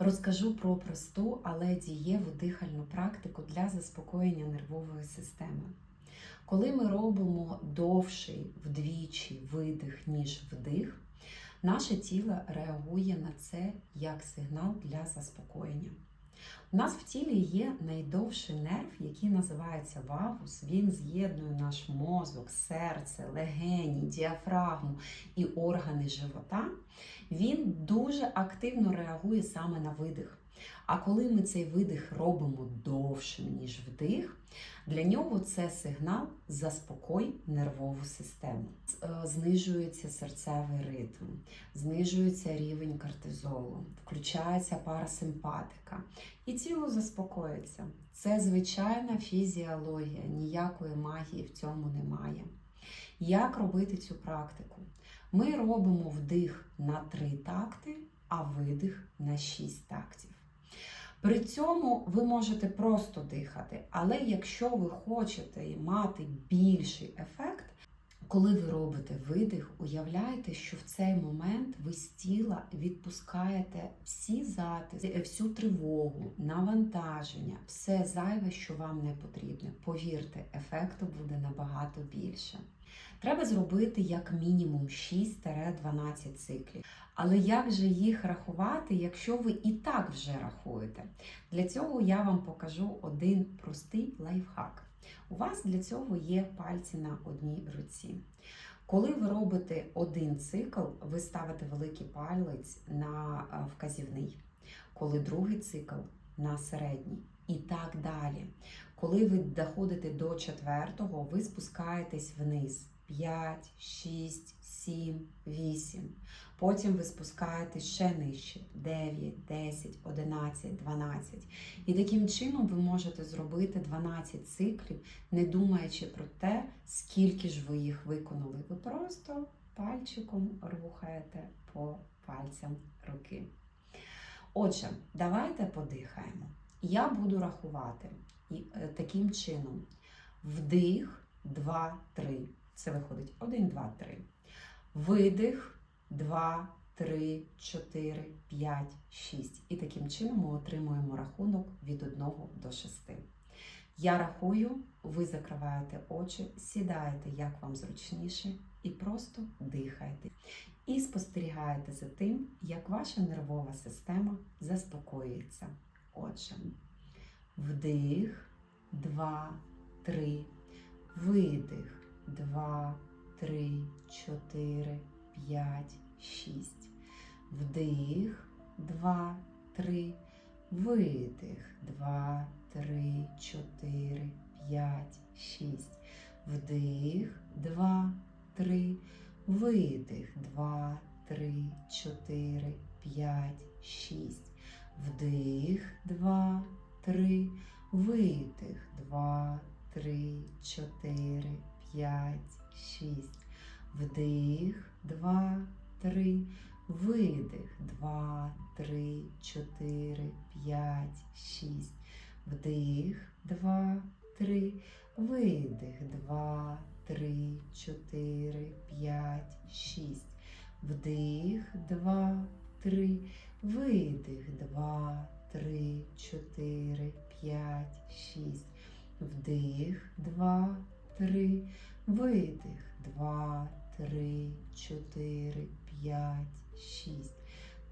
Розкажу про просту, але дієву дихальну практику для заспокоєння нервової системи. Коли ми робимо довший вдвічі видих, ніж вдих, наше тіло реагує на це як сигнал для заспокоєння. У нас в тілі є найдовший який називається вагус. Він з'єднує наш мозок, серце, легені, діафрагму і органи живота. Він дуже активно реагує саме на видих. А коли ми цей видих робимо довшим, ніж вдих, для нього це сигнал заспокой нервову систему. Е, Знижується серцевий ритм, знижується рівень кортизолу, включається парасимпатика, і тіло заспокоїться. Це звичайна фізіологія, ніякої магії в цьому немає. Як робити цю практику? Ми робимо вдих на 3 такти, а видих на 6 тактів. При цьому ви можете просто дихати, але якщо ви хочете мати більший ефект, коли ви робите видих, уявляйте, що в цей момент ви з тіла відпускаєте всі затиски, всю тривогу, навантаження, все зайве, що вам не потрібне. Повірте, ефекту буде набагато більше. Треба зробити як мінімум 6-12 циклів. Але як же їх рахувати, якщо ви і так вже рахуєте? Для цього я вам покажу один простий лайфхак. У вас для цього є пальці на одній руці. Коли ви робите один цикл, ви ставите великий палець на е, вказівний, коли другий цикл на середній. І так далі. Коли ви доходите до четвертого, ви спускаєтесь вниз 5, 6, 7, 8. Потім ви спускаєтесь ще нижче 9, 10, 11, 12. І таким чином ви можете зробити 12 циклів, не думаючи про те, скільки ж ви їх виконали. Ви просто пальчиком рухаєте по пальцям руки. Отже, давайте подихаємо. Я буду рахувати е, таким чином: вдих, 2, 3. Це виходить 1, 2, 3. Видих 2, 3, 4, 5, 6. І таким чином ми отримуємо рахунок від 1 до 6. Я рахую, ви закриваєте очі, сідаєте, як вам зручніше, і просто дихайте. І спостерігайте за тим, як ваша нервова система заспокоюється. Отже, вдих, два, три, видих, два, три, чотири, п'ять, шість. Вдих, два, три, видих, два, три, чотири, п'ять, шість. Вдих, два, Видих. Два, три, чотири, п'ять, шість. Вдих, два, три. Видих. Два, три, чотири, п'ять, шість. Вдих, два, три. Видих. Два, три, чотири, п'ять, шість. Вдих, два, три. Видих. Два, три, чотири, п'ять, шість. Вдих, два, три, видих, два, три, чотири, п'ять, шість. Вдих, два, три, видих, два, три, чотири, п'ять, шість.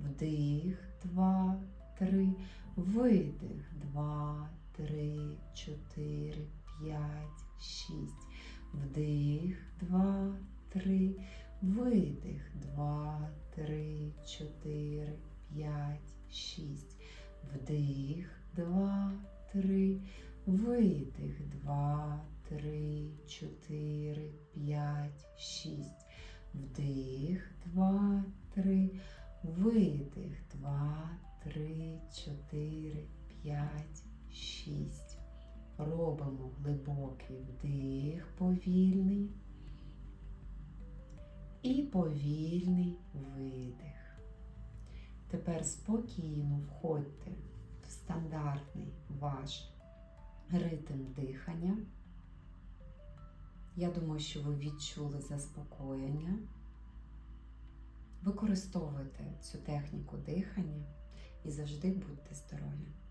Вдих, два, три, видих, два, три, чотири, п'ять, шість. Вдих, два, три, видих, два, три, чотири, п'ять, шість. Вдих, два, три, видих, два, три, чотири, п'ять, шість. Вдих, два, три, видих, два, три, чотири, п'ять, шість. Робимо глибокий вдих повільний і повільний видих. Тепер спокійно входьте в стандартний ваш ритм дихання. Я думаю, що ви відчули заспокоєння. Використовуйте цю техніку дихання і завжди будьте здорові!